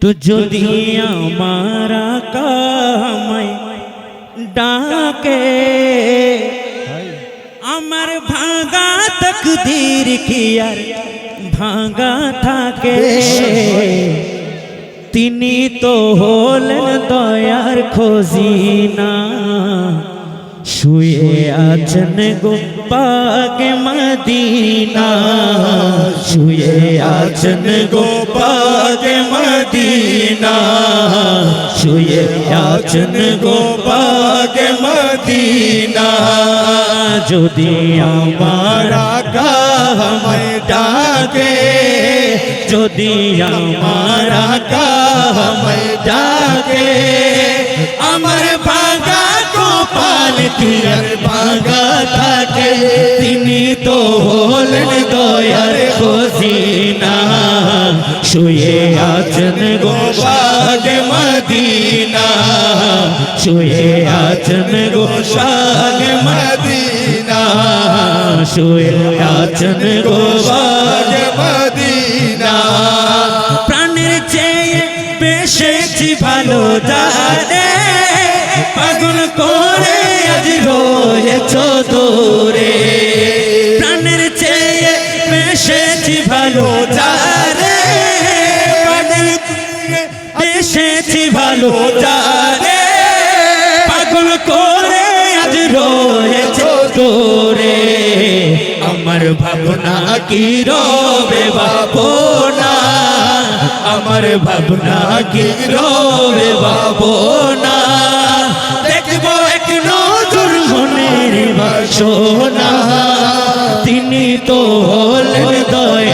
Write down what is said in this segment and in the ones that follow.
তো যদি আমার কামাই ডাকে আমার ভাঙা তকদির কি আর ভাঙা থাকে তিনি তো হলেন দয়ার খোঁজিনা শুয়ে আছেন গোপাকে মদিনা শুয়ে আছেন গোপাকে মদিনা শুয়ে আছেন গোপাকে মদিনা। যদি আমার ডাকে, যদি আমার ডাকে, আমার গোপাল ভাগা থাকে? তিনি তো হলেন দয়ার খোঁজিনা। শুয়ে আছেন গো গোপাল মদিনা। শুয়ে আছেন গো গোপাল মদিনা। শুয়ে আছেন গো গোপাল মদিনা। প্রাণের চেয়ে বেশেছি ভালো জানে। পাগল করে আজ রয়েছ দূরে। প্রাণের চেয়ে বেশেছি ভালো ভালো জানে, পাগল করে আজ রয়েছ দূরে আমার ভাবনা কি রবে বাপনা আমার ভাবনা কি রবে বাপনা দেখব এক নজর মনের বাসনা। তিনি তো হলেন কোচিনা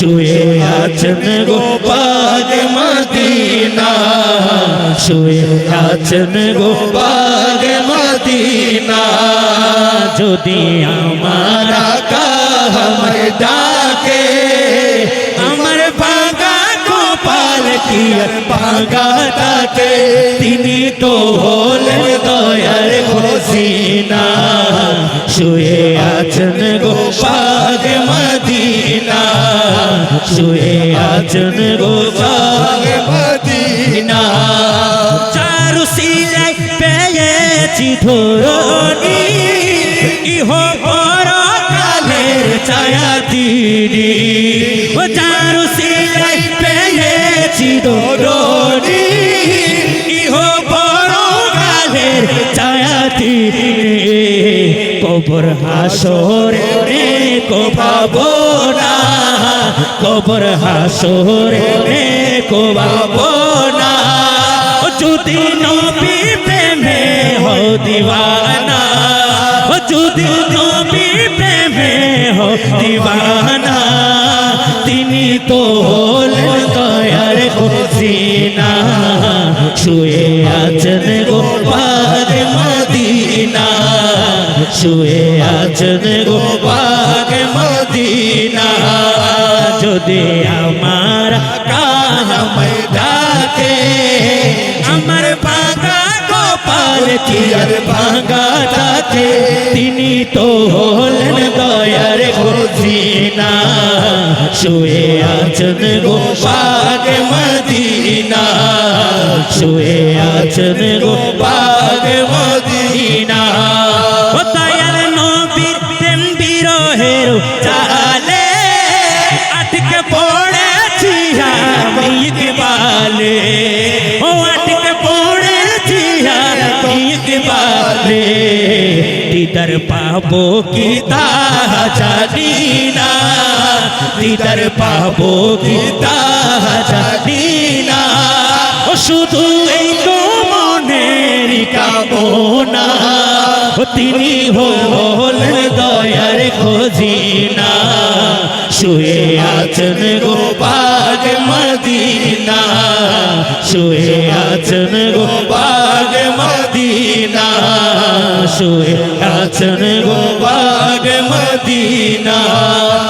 শুয়ে আছেন গোপাল মদিনা। শুয়ে আছেন গোপাল মদিনা। যদি আমার কাহামর ডাকে, আমার ভাগা গোপাল কি ভাগা ডাকে? তিনি তো হলেন দয়ার খোসিনা শুয়ে আছেন শুয়ে আছেন গোপাল মদিনা। চারু সিলাই পেয়েছি ধরনি ইহ বড় কালের ছায়া দিদি ও চারু সিলাই পেয়েছি ধরনি ইহ বড় কালের ছায়া দিদি কবর হাসর কো ভাবনা কবর হাসর রে কো ভাবনা ও যদি নবী প্রেমে হো দিওয়ানা। যদি নবী প্রেমে হো দিওয়ানা। তিনি তো হলেন দয়ার খুশিনা শুয়ে আছেন গোপাল মদিনা। শুয়ে আছেন গোপাল মদিনা। যদি আমার কাহাময় ডাকে আমার ভাঙা গোপাল কি আর ভাঙা ডাকে তিনি তো হলেন দয়ার খুশিনা শুয়ে আছেন গোপাল মদিনা। শুয়ে আছেন গোপাল মদিনা দিদার পাবো কি তা জানি না। দিদার পাবো কি তা জানি না। শুধু এই তো মনের তিনি হলেন দয়ার খোঁজিনা। শুয়ে আছেন গোপাল মদিনা, শুয়ে আছেন গোপাল শুয়ে আছেন বাগ মদিনা।